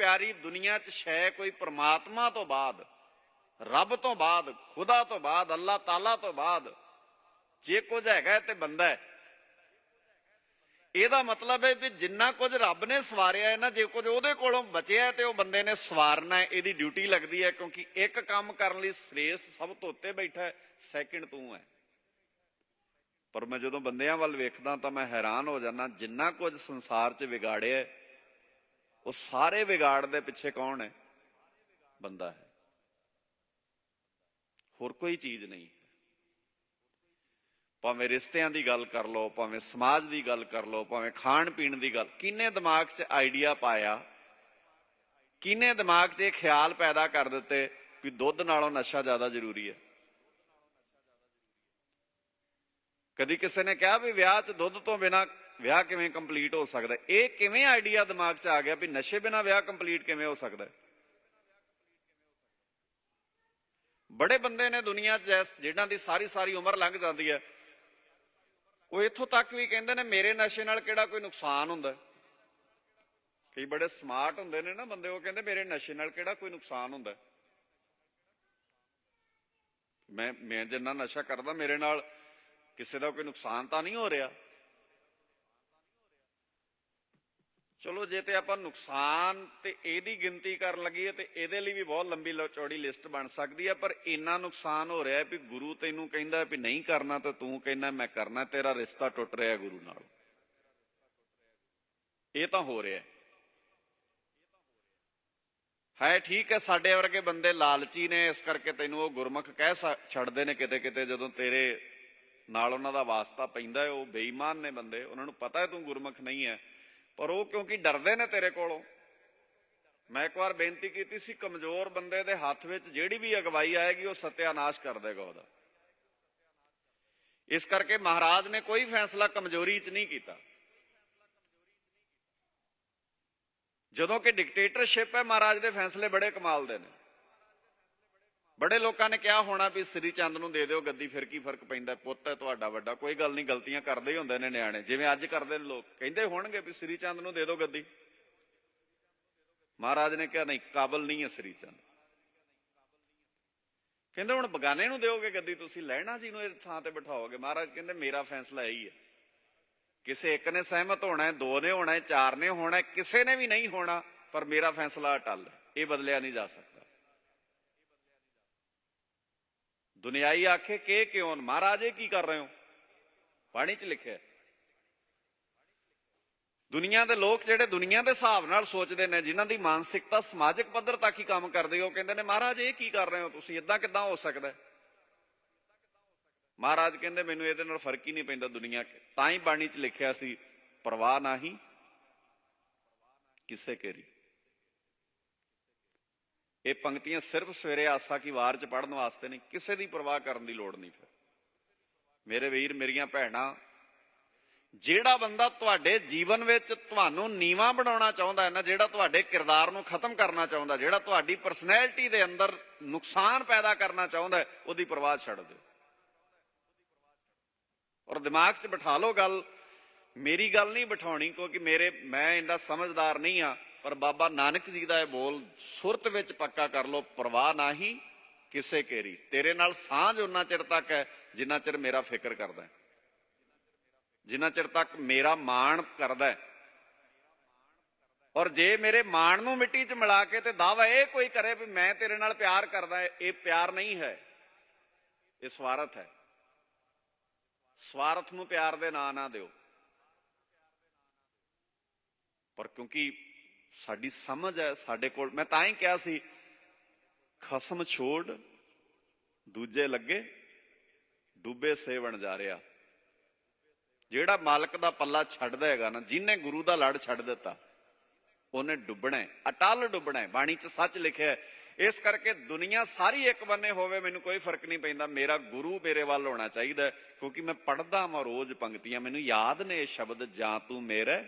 ਪਿਆਰੀ ਦੁਨੀਆ 'ਚ ਸ਼ੈ ਕੋਈ ਪ੍ਰਮਾਤਮਾ ਤੋਂ ਬਾਅਦ, ਰੱਬ ਤੋਂ ਬਾਅਦ, ਖੁਦਾ ਤੋਂ ਬਾਅਦ, ਅੱਲਾਹ ਤਾਲਾ ਤੋਂ ਬਾਅਦ, ਜੇ ਕੁਝ ਹੈਗਾ ਤੇ ਬੰਦਾ ਹੈ। ਇਹਦਾ ਮਤਲਬ ਹੈ ਵੀ ਜਿੰਨਾ ਕੁਝ ਰੱਬ ਨੇ ਸਵਾਰਿਆ ਹੈ ਨਾ, ਜੇ ਕੁਝ ਉਹਦੇ ਕੋਲੋਂ ਬਚਿਆ ਤੇ ਉਹ ਬੰਦੇ ਨੇ ਸਵਾਰਨਾ ਹੈ, ਇਹਦੀ ਡਿਊਟੀ ਲੱਗਦੀ ਹੈ, ਕਿਉਂਕਿ ਇੱਕ ਕੰਮ ਕਰਨ ਲਈ ਸ੍ਰੇਸ਼ਟ ਸਭ ਤੋਂ ਉੱਤੇ ਬੈਠਾ ਹੈ, ਸੈਕਿੰਡ ਤੂੰ ਹੈ। ਪਰ ਮੈਂ ਜਦੋਂ ਬੰਦਿਆਂ ਵੱਲ ਵੇਖਦਾ ਤਾਂ ਮੈਂ ਹੈਰਾਨ ਹੋ ਜਾਂਦਾ, ਜਿੰਨਾ ਕੁਝ ਸੰਸਾਰ 'ਚ ਵਿਗਾੜਿਆ ਉਹ ਸਾਰੇ ਵਿਗਾੜ ਦੇ ਪਿੱਛੇ ਕੌਣ ਹੈ? ਬੰਦਾ ਹੈ। ਹੋਰ ਕੋਈ ਚੀਜ਼ ਨਹੀਂ ਭਾਵੇਂ ਰਿਸ਼ਤਿਆਂ ਦੀ ਗੱਲ ਕਰ ਲਓ, ਭਾਵੇਂ ਸਮਾਜ ਦੀ ਗੱਲ ਕਰ ਲਓ, ਭਾਵੇਂ ਖਾਣ ਪੀਣ ਦੀ ਗੱਲ, ਕਿੰਨੇ ਦਿਮਾਗ 'ਚ ਆਈਡੀਆ ਪਾਇਆ? ਕਿੰਨੇ ਦਿਮਾਗ 'ਚ ਇਹ ਖਿਆਲ ਪੈਦਾ ਕਰ ਦਿੱਤੇ ਵੀ ਦੁੱਧ ਨਾਲੋਂ ਨਸ਼ਾ ਜ਼ਿਆਦਾ ਜ਼ਰੂਰੀ ਹੈ? ਕਦੀ ਕਿਸੇ ਨੇ ਕਿਹਾ ਵੀ ਵਿਆਹ 'ਚ ਦੁੱਧ ਤੋਂ ਬਿਨਾ ਵਿਆਹ ਕਿਵੇਂ ਕੰਪਲੀਟ ਹੋ ਸਕਦਾ ਇਹ ਕਿਵੇਂ ਆਈਡੀਆ ਦਿਮਾਗ 'ਚ ਆ ਗਿਆ ਵੀ ਨਸ਼ੇ ਬਿਨਾ ਵਿਆਹ ਕੰਪਲੀਟ ਕਿਵੇਂ ਹੋ ਸਕਦਾ ਬੜੇ ਬੰਦੇ ਨੇ ਦੁਨੀਆ 'ਚ ਜਿਹਨਾਂ ਦੀ ਸਾਰੀ ਸਾਰੀ ਉਮਰ ਲੰਘ ਜਾਂਦੀ ਹੈ, ਉਹ ਇੱਥੋਂ ਤੱਕ ਵੀ ਕਹਿੰਦੇ ਨੇ ਮੇਰੇ ਨਸ਼ੇ ਨਾਲ ਕਿਹੜਾ ਕੋਈ ਨੁਕਸਾਨ ਹੁੰਦਾ ਹੈ? ਕਈ ਬੜੇ ਸਮਾਰਟ ਹੁੰਦੇ ਨੇ ਨਾ ਬੰਦੇ, ਉਹ ਕਹਿੰਦੇ ਮੇਰੇ ਨਸ਼ੇ ਨਾਲ ਕਿਹੜਾ ਕੋਈ ਨੁਕਸਾਨ ਹੁੰਦਾ ਮੈਂ ਮੈਂ ਜਿੰਨਾ ਨਸ਼ਾ ਕਰਦਾ ਮੇਰੇ ਨਾਲ, ਕਿਸੇ ਦਾ ਕੋਈ ਨੁਕਸਾਨ ਤਾਂ ਨਹੀਂ ਹੋ ਰਿਹਾ? ਚਲੋ ਜੇ ਤੇ ਆਪਾਂ ਨੁਕਸਾਨ ਤੇ ਇਹਦੀ ਗਿਣਤੀ ਕਰਨ ਲੱਗੀਏ ਤੇ ਇਹਦੇ ਲਈ ਵੀ ਬਹੁਤ ਲੰਬੀ ਚੌੜੀ ਲਿਸਟ ਬਣ ਸਕਦੀ ਹੈ, ਪਰ ਇੰਨਾ ਨੁਕਸਾਨ ਹੋ ਰਿਹਾ ਵੀ ਗੁਰੂ ਤੈਨੂੰ ਕਹਿੰਦਾ ਵੀ ਨਹੀਂ ਕਰਨਾ ਤਾਂ ਤੂੰ ਕਹਿੰਦਾ ਮੈਂ ਕਰਨਾ, ਤੇਰਾ ਰਿਸ਼ਤਾ ਟੁੱਟ ਰਿਹਾ ਗੁਰੂ ਨਾਲ। ਇਹ ਤਾਂ ਹੋ ਰਿਹਾ ਹੈ। ਠੀਕ ਹੈ, ਸਾਡੇ ਵਰਗੇ ਬੰਦੇ ਲਾਲਚੀ ਨੇ, ਇਸ ਕਰਕੇ ਤੈਨੂੰ ਉਹ ਗੁਰਮੁਖ ਕਹਿ ਸਕ- ਛੱਡਦੇ ਨੇ ਕਿਤੇ ਕਿਤੇ ਜਦੋਂ ਤੇਰੇ ਨਾਲ ਉਹਨਾਂ ਦਾ ਵਾਸਤਾ ਪੈਂਦਾ ਹੈ, ਉਹ ਬੇਈਮਾਨ ਨੇ ਬੰਦੇ, ਉਹਨਾਂ ਨੂੰ ਪਤਾ ਹੈ ਤੂੰ ਗੁਰਮੁਖ ਨਹੀਂ ਹੈ। ਪਰ ਉਹ ਕਿਉਂਕਿ ਡਰਦੇ ਨੇ ਤੇਰੇ ਕੋਲੋਂ? ਮੈਂ ਇੱਕ ਵਾਰ ਬੇਨਤੀ ਕੀਤੀ ਸੀ, ਕਮਜ਼ੋਰ ਬੰਦੇ ਦੇ ਹੱਥ ਵਿੱਚ ਜਿਹੜੀ ਵੀ ਅਗਵਾਈ ਆਏਗੀ, ਉਹ ਸਤਿਆਨਾਸ਼ ਕਰ ਦੇਗਾ ਉਹਦਾ। ਇਸ ਕਰਕੇ ਮਹਾਰਾਜ ਨੇ ਕੋਈ ਫੈਸਲਾ ਕਮਜ਼ੋਰੀ 'ਚ ਨਹੀਂ ਕੀਤਾ। ਜਦੋਂ ਕਿ ਡਿਕਟੇਟਰਸ਼ਿਪ ਹੈ, ਮਹਾਰਾਜ ਦੇ ਫੈਸਲੇ ਬੜੇ ਕਮਾਲ ਦੇ ਨੇ। ਬੜੇ ਲੋਕਾਂ ਨੇ ਕਿਹਾ ਹੋਣਾ ਵੀ ਸ੍ਰੀ ਚੰਦ ਨੂੰ ਦੇ ਦਿਓ ਗੱਦੀ, ਫਿਰ ਕੀ ਫ਼ਰਕ ਪੈਂਦਾ? ਪੁੱਤ ਹੈ ਤੁਹਾਡਾ ਵੱਡਾ, ਕੋਈ ਗੱਲ ਨਹੀਂ, ਗਲਤੀਆਂ ਕਰਦੇ ਹੀ ਹੁੰਦੇ ਨੇ ਨਿਆਣੇ। ਜਿਵੇਂ ਅੱਜ ਕਰਦੇ ਨੇ ਲੋਕ, ਕਹਿੰਦੇ ਹੋਣਗੇ ਵੀ ਸ੍ਰੀ ਚੰਦ ਨੂੰ ਦੇ ਦਿਓ ਗੱਦੀ। ਮਹਾਰਾਜ ਨੇ ਕਿਹਾ, ਨਹੀਂ, ਕਾਬਲ ਨਹੀਂ ਹੈ ਸ੍ਰੀ ਚੰਦ। ਕਹਿੰਦੇ ਹੁਣ ਬਗਾਨੇ ਨੂੰ ਦਿਓਗੇ ਗੱਦੀ, ਤੁਸੀਂ ਲੈਣਾ ਜੀ ਨੂੰ ਇਹ ਥਾਂ ਤੇ ਬਿਠਾਓਗੇ? ਮਹਾਰਾਜ ਕਹਿੰਦੇ, ਮੇਰਾ ਫੈਸਲਾ ਇਹੀ ਹੈ। ਕਿਸੇ ਇੱਕ ਨੇ ਸਹਿਮਤ ਹੋਣਾ ਹੈ, ਦੋ ਨੇ ਹੋਣਾ ਹੈ, ਚਾਰ ਨੇ ਹੋਣਾ ਹੈ, ਕਿਸੇ ਨੇ ਵੀ ਨਹੀਂ ਹੋਣਾ, ਪਰ ਮੇਰਾ ਫੈਸਲਾ ਅਟਲ ਹੈ। ਇਹ ਬਦਲਿਆ ਨਹੀਂ ਜਾ ਸਕਦਾ। ਦੁਨਿਆਈ ਆਖੇ, ਕੇ ਕਿਉਂ? ਮਹਾਰਾਜ ਇਹ ਕੀ ਕਰ ਰਹੇ ਹੋ? ਬਾਣੀ 'ਚ ਲਿਖਿਆ ਹੈ। ਦੁਨੀਆ ਦੇ ਲੋਕ ਜਿਹੜੇ ਦੁਨੀਆ ਦੇ ਹਿਸਾਬ ਨਾਲ ਸੋਚਦੇ ਨੇ, ਜਿਨ੍ਹਾਂ ਦੀ ਮਾਨਸਿਕਤਾ ਸਮਾਜਿਕ ਪੱਧਰ ਤੱਕ ਹੀ ਕੰਮ ਕਰਦੀ, ਉਹ ਕਹਿੰਦੇ ਨੇ, ਮਹਾਰਾਜ, ਇਹ ਕੀ ਕਰ ਰਹੇ ਹੋ ਤੁਸੀਂ? ਇਦਾਂ ਕਿਦਾਂ ਹੋ ਸਕਦਾ ਮਹਾਰਾਜ ਕਹਿੰਦੇ, ਮੈਨੂੰ ਇਹਦੇ ਨਾਲ ਫ਼ਰਕ ਹੀ ਨਹੀਂ ਪੈਂਦਾ ਦੁਨੀਆ ਤਾਂ ਹੀ ਬਾਣੀ 'ਚ ਲਿਖਿਆ ਸੀ, ਪਰਵਾਹ ਨਹੀਂ ਕਿਸੇ ਕੇਰੀ ਇਹ ਪੰਕਤੀਆਂ ਸਿਰਫ ਸਵੇਰੇ ਆਸਾ ਕੀ ਵਾਰ 'ਚ ਪੜਨ ਵਾਸਤੇ ਨਹੀਂ, ਕਿਸੇ ਦੀ ਪਰਵਾਹ ਕਰਨ ਦੀ ਲੋੜ ਨਹੀਂ ਫਿਰ। ਮੇਰੇ ਵੀਰ, ਮੇਰੀਆਂ ਭੈਣਾਂ, ਜਿਹੜਾ ਬੰਦਾ ਤੁਹਾਡੇ ਜੀਵਨ ਵਿੱਚ ਤੁਹਾਨੂੰ ਨੀਵਾ ਬਣਾਉਣਾ ਚਾਹੁੰਦਾ ਹੈ ਨਾ, ਜਿਹੜਾ ਤੁਹਾਡੇ ਕਿਰਦਾਰ ਨੂੰ ਖਤਮ ਕਰਨਾ ਚਾਹੁੰਦਾ, ਜਿਹੜਾ ਤੁਹਾਡੀ ਪਰਸਨੈਲਿਟੀ ਦੇ ਅੰਦਰ ਨੁਕਸਾਨ ਪੈਦਾ ਕਰਨਾ ਚਾਹੁੰਦਾ ਉਹਦੀ ਪਰਵਾਹ ਛੱਡ ਦਿਓ। ਔਰ ਦਿਮਾਗ 'ਚ ਬਿਠਾ ਲਓ ਗੱਲ, ਮੇਰੀ ਗੱਲ ਨਹੀਂ ਬਿਠਾਉਣੀ, ਕਿਉਂਕਿ ਮੇਰੇ, ਮੈਂ ਇੰਨਾ ਸਮਝਦਾਰ ਨਹੀਂ ਆ ਪਰ ਬਾਬਾ ਨਾਨਕ ਜੀ ਦਾ ਇਹ ਬੋਲ ਸੁਰਤ ਵਿੱਚ ਪੱਕਾ ਕਰ ਲਓ, ਪਰਵਾਹ ਨਹੀਂ ਕਿਸੇ ਕੇਰੀ। ਤੇਰੇ ਨਾਲ ਸਾਂਝ ਉਹਨਾਂ ਚਿਰ ਤੱਕ ਹੈ ਜਿੰਨਾ ਚਿਰ ਮੇਰਾ ਫਿਕਰ ਕਰਦਾ ਹੈ। ਜਿੰਨਾ ਚਿਰ ਤੱਕ ਮੇਰਾ ਮਾਣ ਕਰਦਾ ਹੈ। ਔਰ ਜੇ ਮੇਰੇ ਮਾਣ ਨੂੰ ਮਿੱਟੀ 'ਚ ਮਿਲਾ ਕੇ ਤੇ ਦਾਵਾ ਇਹ ਕੋਈ ਕਰੇ ਵੀ ਮੈਂ ਤੇਰੇ ਨਾਲ ਪਿਆਰ ਕਰਦਾ ਇਹ ਪਿਆਰ ਨਹੀਂ ਹੈ। ਇਹ ਸਵਾਰਥ ਹੈ। ਸਵਾਰਥ ਨੂੰ ਪਿਆਰ ਦੇ ਨਾਂ ਨਾ ਦਿਓ। ਪਰ ਕਿਉਂਕਿ ਸਾਡੀ ਸਮਝ ਹੈ ਸਾਡੇ ਕੋਲ ਮੈਂ ਤਾਂ ਹੀ ਕਿਹਾ ਸੀ ਖਸਮ ਛੋੜ ਦੂਜੇ ਲੱਗੇ ਡੁੱਬੇ ਸੇਵਣ ਜਾ ਰਿਹਾ। ਜਿਹੜਾ ਮਾਲਕ ਦਾ ਪੱਲਾ ਛੱਡਦਾ ਹੈਗਾ ਨਾ ਜਿਹਨੇ ਗੁਰੂ ਦਾ ਲੜ ਛੱਡ ਦਿੱਤਾ ਉਹਨੇ ਡੁੱਬਣਾ ਹੈ, ਅਟਲ ਡੁੱਬਣਾ ਬਾਣੀ 'ਚ ਸੱਚ ਲਿਖਿਆ ਇਸ ਕਰਕੇ ਦੁਨੀਆ ਸਾਰੀ ਇੱਕ ਬੰਨੇ ਹੋਵੇ ਮੈਨੂੰ ਕੋਈ ਫ਼ਰਕ ਨਹੀਂ ਪੈਂਦਾ ਮੇਰਾ ਗੁਰੂ ਮੇਰੇ ਵੱਲ ਹੋਣਾ ਚਾਹੀਦਾ ਕਿਉਂਕਿ ਮੈਂ ਪੜਦਾ ਹਾਂ ਰੋਜ਼ ਪੰਕਤੀਆਂ ਮੈਨੂੰ ਯਾਦ ਨੇ ਇਹ ਸ਼ਬਦ ਜਾਂ ਤੂੰ ਮੇਰੇ